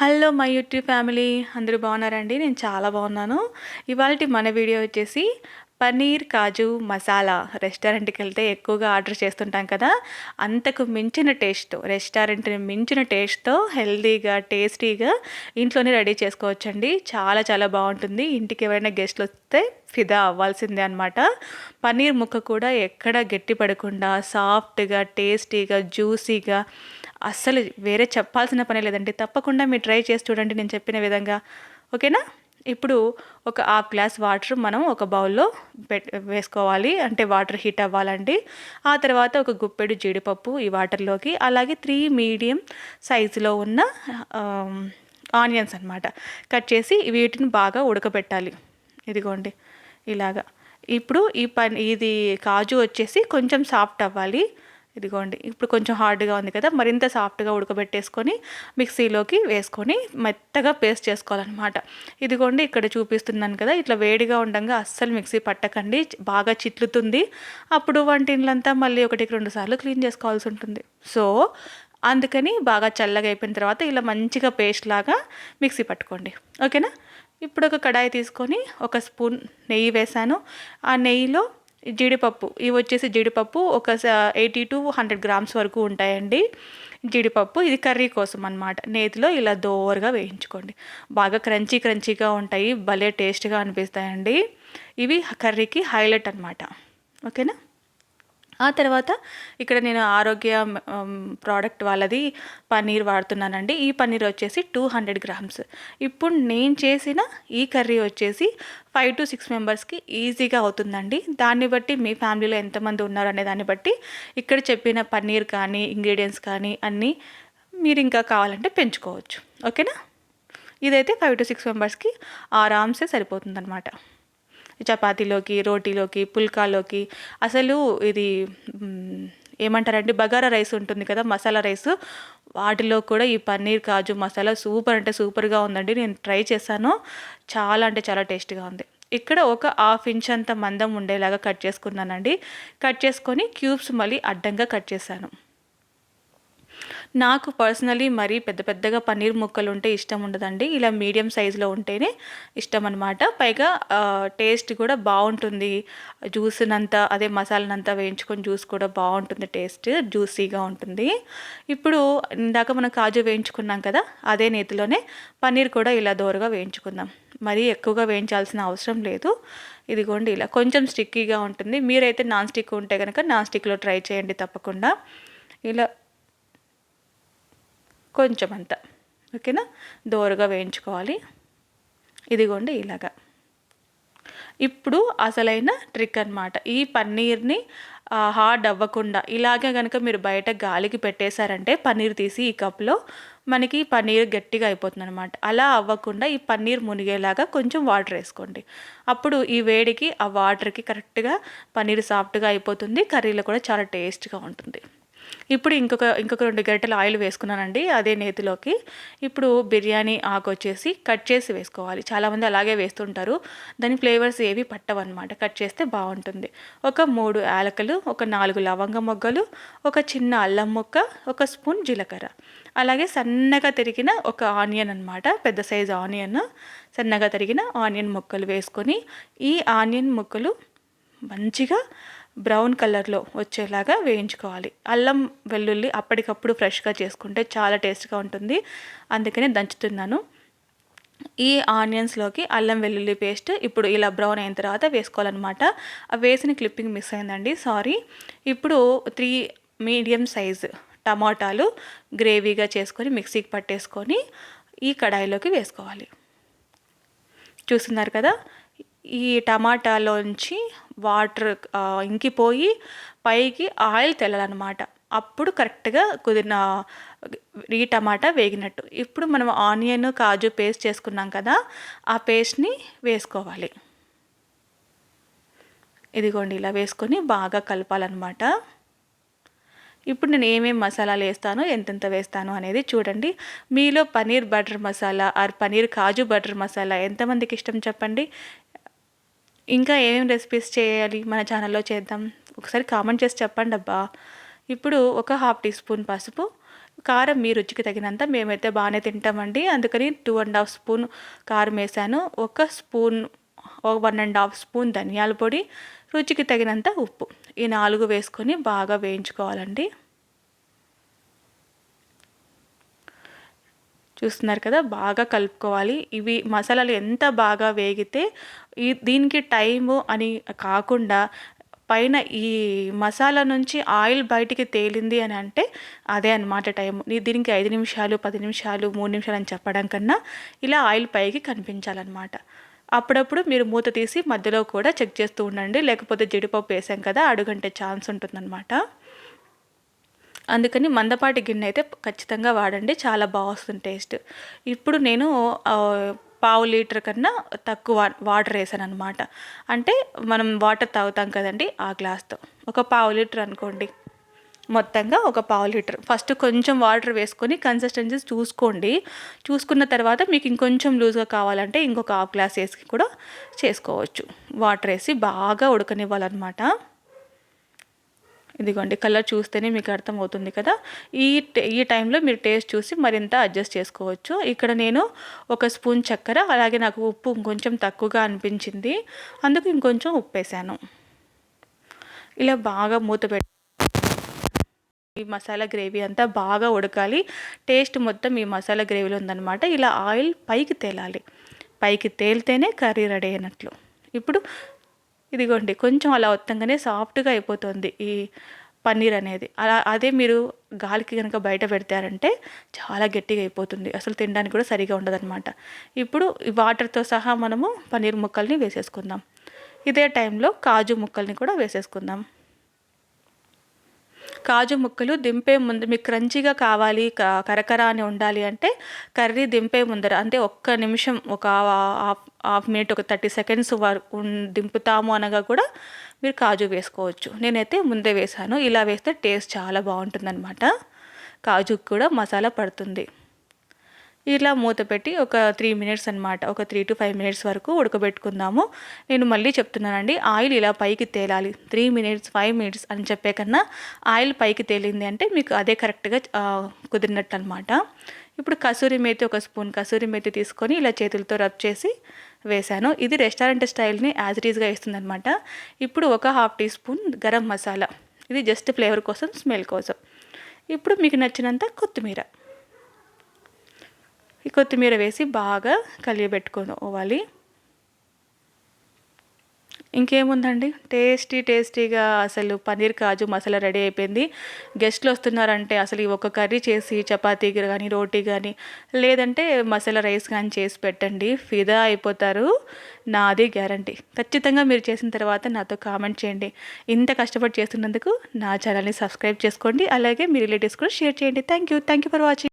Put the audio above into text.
Hello my YouTube family అందరూ బాగున్నారండి? నేను చాలా బాగున్నాను. ఇవాళ మన వీడియో వచ్చేసి పన్నీర్ కాజు మసాలా రెస్టారెంట్కి వెళ్తే ఎక్కువగా ఆర్డర్ చేస్తుంటాం కదా అంతకు మించిన టేస్ట్ రెస్టారెంట్ని మించిన టేస్ట్తో హెల్తీగా టేస్టీగా ఇంట్లోనే రెడీ చేసుకోవచ్చండి. చాలా చాలా బాగుంటుంది. ఇంటికి ఎవరైనా గెస్ట్లు వస్తే ఫిదా అవ్వాల్సిందే అనమాట పన్నీర్ ముక్క కూడా ఎక్కడ గట్టి పడకుండా సాఫ్ట్గా టేస్టీగా జ్యూసీగా అస్సలు వేరే చెప్పాల్సిన పని లేదండి. తప్పకుండా మీరు ట్రై చేసి చూడండి నేను చెప్పిన విధంగా. ఓకేనా? ఇప్పుడు ఒక హాఫ్ గ్లాస్ వాటర్ మనం ఒక బౌల్లో పె వేసుకోవాలి. అంటే వాటర్ హీట్ అవ్వాలండి. ఆ తర్వాత ఒక గుప్పెడు జీడిపప్పు ఈ వాటర్లోకి అలాగే త్రీ మీడియం సైజులో ఉన్న ఆనియన్స్ అనమాట కట్ చేసి వీటిని బాగా ఉడకబెట్టాలి. ఇదిగోండి ఇలాగా. ఇప్పుడు ఈ పని ఇది కాజు వచ్చేసి కొంచెం సాఫ్ట్ అవ్వాలి. ఇదిగోండి ఇప్పుడు కొంచెం హార్డ్గా ఉంది కదా మరింత సాఫ్ట్గా ఉడకబెట్టేసుకొని మిక్సీలోకి వేసుకొని మెత్తగా పేస్ట్ చేసుకోవాలన్నమాట. ఇదిగోండి ఇక్కడ చూపిస్తున్నాను కదా ఇట్లా వేడిగా ఉండగా అస్సలు మిక్సీ పట్టకండి బాగా చిట్లుతుంది. అప్పుడు వంటింట్లంతా మళ్ళీ ఒకటికి రెండు సార్లు క్లీన్ చేసుకోవాల్సి ఉంటుంది. సో అందుకని బాగా చల్లగా అయిపోయిన తర్వాత ఇలా మంచిగా పేస్ట్ లాగా మిక్సీ పట్టుకోండి. ఓకేనా? ఇప్పుడు ఒక కడాయి తీసుకొని ఒక స్పూన్ నెయ్యి వేసాను ఆ నెయ్యిలో జీడిపప్పు ఇవి వచ్చేసి జీడిపప్పు ఒక ఎయిటీ టు హండ్రెడ్ గ్రామ్స్ వరకు ఉంటాయండి. జీడిపప్పు ఇది కర్రీ కోసం అనమాట నేతిలో ఇలా దోరగా వేయించుకోండి. బాగా క్రంచీ క్రంచీగా ఉంటాయి భలే టేస్ట్గా అనిపిస్తాయండి. ఇవి కర్రీకి హైలైట్ అనమాట ఓకేనా? ఆ తర్వాత ఇక్కడ నేను ఆరోగ్య ప్రోడక్ట్ వాళ్ళది పన్నీర్ వాడుతున్నానండి. ఈ పన్నీర్ వచ్చేసి టూ హండ్రెడ్ గ్రామ్స్. ఇప్పుడు నేను చేసిన ఈ కర్రీ వచ్చేసి ఫైవ్ టు సిక్స్ మెంబర్స్కి ఈజీగా అవుతుందండి. దాన్ని బట్టి మీ ఫ్యామిలీలో ఎంతమంది ఉన్నారు అనే దాన్ని బట్టి ఇక్కడ చెప్పిన పన్నీర్ కానీ ఇంగ్రీడియంట్స్ కానీ అన్నీ మీరు ఇంకా కావాలంటే పెంచుకోవచ్చు. ఓకేనా? ఇదైతే ఫైవ్ టు సిక్స్ మెంబర్స్కి ఆరామ్సే సరిపోతుందన్నమాట. చపాతీలోకి రోటీలోకి పుల్కాలోకి. అసలు ఇది ఏమంటారండి బగారా రైస్ ఉంటుంది కదా మసాలా రైస్. వాటిలో కూడా ఈ పన్నీర్ కాజు మసాలా సూపర్ అంటే సూపర్గా ఉందండి. నేను ట్రై చేశాను. చాలా అంటే చాలా టేస్ట్గా ఉంది. ఇక్కడ ఒక హాఫ్ ఇంచ్ అంత మందం ఉండేలాగా కట్ చేసుకున్నానండి. కట్ చేసుకొని క్యూబ్స్ మళ్ళీ అడ్డంగా కట్ చేశాను. నాకు పర్సనలీ మరీ పెద్ద పెద్దగా పన్నీర్ ముక్కలు ఉంటే ఇష్టం ఉండదండి. ఇలా మీడియం సైజులో ఉంటేనే ఇష్టం అనమాట పైగా టేస్ట్ కూడా బాగుంటుంది. జ్యూస్నంతా అదే మసాలనంతా వేయించుకొని జ్యూస్ కూడా బాగుంటుంది టేస్ట్ జ్యూసీగా ఉంటుంది. ఇప్పుడు ఇందాక మనం కాజు వేయించుకున్నాం కదా అదే నేతిలోనే పన్నీర్ కూడా ఇలా దోరగా వేయించుకుందాం. మరీ ఎక్కువగా వేయించాల్సిన అవసరం లేదు. ఇదిగోండి ఇలా కొంచెం స్టిక్కీగా ఉంటుంది. మీరైతే నాన్ స్టిక్ ఉంటే కనుక నాన్ స్టిక్లో ట్రై చేయండి తప్పకుండా. ఇలా కొంచెం అంత ఓకేనా? దోరగా వేయించుకోవాలి. ఇదిగోండి ఇలాగా. ఇప్పుడు అసలైన ట్రిక్ అనమాట ఈ పన్నీర్ని హార్డ్ అవ్వకుండా ఇలాగే కనుక మీరు బయట గాలికి పెట్టేశారంటే పన్నీర్ తీసి ఈ కప్లో మనకి పన్నీర్ గట్టిగా అయిపోతుంది అనమాట అలా అవ్వకుండా ఈ పన్నీర్ మునిగేలాగా కొంచెం వాటర్ వేసుకోండి. అప్పుడు ఈ వేడికి ఆ వాటర్కి కరెక్ట్గా పన్నీర్ సాఫ్ట్గా అయిపోతుంది. కర్రీలో కూడా చాలా టేస్ట్గా ఉంటుంది. ఇప్పుడు ఇంకొక ఇంకొక రెండు గంటలు ఆయిల్ వేసుకున్నానండి అదే నేతిలోకి. ఇప్పుడు బిర్యానీ ఆకు వచ్చేసి కట్ చేసి వేసుకోవాలి. చాలామంది అలాగే వేస్తుంటారు. దాని ఫ్లేవర్స్ ఏవి పట్టవన్నమాట. కట్ చేస్తే బాగుంటుంది. ఒక మూడు యాలకలు ఒక నాలుగు లవంగ మొగ్గలు ఒక చిన్న అల్లం ముక్క ఒక స్పూన్ జీలకర్ర. అలాగే సన్నగా తిరిగిన ఒక ఆనియన్ అనమాట పెద్ద సైజు ఆనియన్. సన్నగా తరిగిన ఆనియన్ ముక్కలు వేసుకొని ఈ ఆనియన్ ముక్కలు మంచిగా బ్రౌన్ కలర్లో వచ్చేలాగా వేయించుకోవాలి. అల్లం వెల్లుల్లి అప్పటికప్పుడు ఫ్రెష్గా చేసుకుంటే చాలా టేస్ట్గా ఉంటుంది. అందుకని దంచుతున్నాను. ఈ ఆనియన్స్లోకి అల్లం వెల్లుల్లి పేస్ట్ ఇప్పుడు ఇలా బ్రౌన్ అయిన తర్వాత వేసుకోవాలన్నమాట. వేసిన క్లిప్పింగ్ మిస్ అయిందండి. సారీ. ఇప్పుడు త్రీ మీడియం సైజ్ టమాటాలు గ్రేవీగా చేసుకొని మిక్సీకి పట్టేసుకొని ఈ కడాయిలోకి వేసుకోవాలి. చూస్తున్నారు కదా? ఈ టమాటాలోంచి వాటర్ ఇంకిపోయి పైకి ఆయిల్ తెల్లాలన్నమాట అప్పుడు కరెక్ట్గా కుదిరిన ఈ టమాటా వేగినట్టు. ఇప్పుడు మనం ఆనియన్ కాజు పేస్ట్ చేసుకున్నాం కదా ఆ పేస్ట్ని వేసుకోవాలి. ఇదిగోండి ఇలా వేసుకొని బాగా కలపాలన్నమాట ఇప్పుడు నేను ఏమేమి మసాలాలు వేస్తాను ఎంతెంత వేస్తాను అనేది చూడండి. మీలో paneer butter masala or paneer kaju butter masala ఎంతమందికి ఇష్టం చెప్పండి? ఇంకా ఏమేమి రెసిపీస్ చేయాలి? మన ఛానల్లో చేద్దాం. ఒకసారి కామెంట్ చేసి చెప్పండి అబ్బా. ఇప్పుడు ఒక హాఫ్ టీ స్పూన్ పసుపు కారం మీ రుచికి తగినంత మేమైతే బాగానే తింటామండి. అందుకని టూ అండ్ హాఫ్ స్పూన్ కారం వేసాను. ఒక spoon one and half spoon ధనియాల పొడి రుచికి తగినంత ఉప్పు. ఈ నాలుగు వేసుకొని బాగా వేయించుకోవాలండి. చూస్తున్నారు కదా బాగా కలుపుకోవాలి. ఇవి మసాలాలు ఎంత బాగా వేగితే ఈ దీనికి టైము అని కాకుండా పైన ఈ మసాలా నుంచి ఆయిల్ బయటికి తేలింది అని అంటే అదే అనమాట టైం దీనికి ఐదు నిమిషాలు పది నిమిషాలు మూడు నిమిషాలు అని చెప్పడం కన్నా ఇలా ఆయిల్ పైకి కనిపించాలన్నమాట. అప్పుడప్పుడు మీరు మూత తీసి మధ్యలో కూడా చెక్ చేస్తూ ఉండండి. లేకపోతే జీడిపప్పు వేసాం కదా అడుగంటే ఛాన్స్ ఉంటుందన్నమాట. అందుకని మందపాటి గిన్నె అయితే ఖచ్చితంగా వాడండి. చాలా బాగుంది టేస్ట్. ఇప్పుడు నేను పావు లీటర్ కన్నా తక్కువ వాటర్ వేసాను అనమాట అంటే మనం వాటర్ తాగుతాం కదండి ఆ గ్లాస్తో. ఒక పావు లీటర్ అనుకోండి. మొత్తంగా ఒక పావు లీటర్. ఫస్ట్ కొంచెం వాటర్ వేసుకొని కన్సిస్టెన్సీ చూసుకోండి. చూసుకున్న తర్వాత మీకు ఇంకొంచెం లూజ్గా కావాలంటే ఇంకొక హాఫ్ గ్లాస్ వేసి కూడా చేసుకోవచ్చు. వాటర్ వేసి బాగా ఉడకనివ్వాలన్నమాట. ఇదిగోండి కలర్ చూస్తేనే మీకు అర్థమవుతుంది కదా. ఈ ఈ టైంలో మీరు టేస్ట్ చూసి మరింత అడ్జస్ట్ చేసుకోవచ్చు. ఇక్కడ నేను ఒక స్పూన్ చక్కెర అలాగే నాకు ఉప్పు ఇంకొంచెం తక్కువగా అనిపించింది. అందుకు ఇంకొంచెం ఉప్పు వేసాను ఇలా బాగా మూత పెట్టి ఈ మసాలా గ్రేవీ అంతా బాగా ఉడకాలి. టేస్ట్ మొత్తం ఈ మసాలా గ్రేవీలో ఉందన్నమాట. ఇలా ఆయిల్ పైకి తేలాలి. పైకి తేలితేనే కర్రీ రెడీ అయినట్లు. ఇప్పుడు ఇదిగోండి కొంచెం అలా వత్తంగానే సాఫ్ట్గా అయిపోతుంది ఈ పన్నీర్ అనేది. అలా అదే మీరు గాలికి కనుక బయట పెడతారంటే చాలా గట్టిగా అయిపోతుంది. అసలు తినడానికి కూడా సరిగా ఉండదన్నమాట. ఇప్పుడు వాటర్తో సహా మనము పన్నీర్ ముక్కల్ని వేసేసుకుందాం. ఇదే టైంలో కాజు ముక్కల్ని కూడా వేసేసుకుందాం. కాజు ముక్కలు దింపే ముందు మీకు క్రంచిగా కావాలి కరకర అని ఉండాలి అంటే కర్రీ దింపే ముందర అంటే ఒక్క నిమిషం ఒక హాఫ్ హాఫ్ మినిట్ ఒక థర్టీ సెకండ్స్ వరకు దింపుతాము అనగా కూడా మీరు కాజు వేసుకోవచ్చు. నేనైతే ముందే వేసాను. ఇలా వేస్తే టేస్ట్ చాలా బాగుంటుందన్నమాట. కాజుకి కూడా మసాలా పడుతుంది. ఇలా మూత పెట్టి ఒక త్రీ మినిట్స్ అనమాట ఒక త్రీ టు ఫైవ్ మినిట్స్ వరకు ఉడకబెట్టుకుందాము. నేను మళ్ళీ చెప్తున్నానండి ఆయిల్ ఇలా పైకి తేలాలి. త్రీ మినిట్స్ ఫైవ్ మినిట్స్ అని చెప్పే కన్నా ఆయిల్ పైకి తేలింది అంటే మీకు అదే కరెక్ట్గా కుదిరినట్టు అనమాట ఇప్పుడు కసూరి మేతి ఒక స్పూన్ కసూరి మేతి తీసుకొని ఇలా చేతులతో రబ్ చేసి వేశాను. ఇది రెస్టారెంట్ స్టైల్ని యాజ్ ఇట్ ఈస్గా ఇస్తుందనమాట ఇప్పుడు ఒక half teaspoon garam masala. ఇది జస్ట్ ఫ్లేవర్ కోసం స్మెల్ కోసం. ఇప్పుడు మీకు నచ్చినంత కొత్తిమీర. ఈ కొత్తిమీర వేసి బాగా కలియబెట్టుకోవాలి. ఇంకేముందండి? టేస్టీ టేస్టీగా అసలు పన్నీర్ కాజు మసాలా రెడీ అయిపోయింది. గెస్ట్లు వస్తున్నారంటే అసలు ఈ ఒక్క కర్రీ చేసి చపాతీ కానీ రోటీ కానీ లేదంటే మసాలా రైస్ కానీ చేసి పెట్టండి. ఫిదా అయిపోతారు. నాది గ్యారంటీ. ఖచ్చితంగా మీరు చేసిన తర్వాత నాతో కామెంట్ చేయండి. ఇంత కష్టపడి చేస్తున్నందుకు నా ఛానల్ని సబ్స్క్రైబ్ చేసుకోండి. అలాగే మీ రిలేటివ్స్ కూడా షేర్ చేయండి. Thank you. Thank you for watching.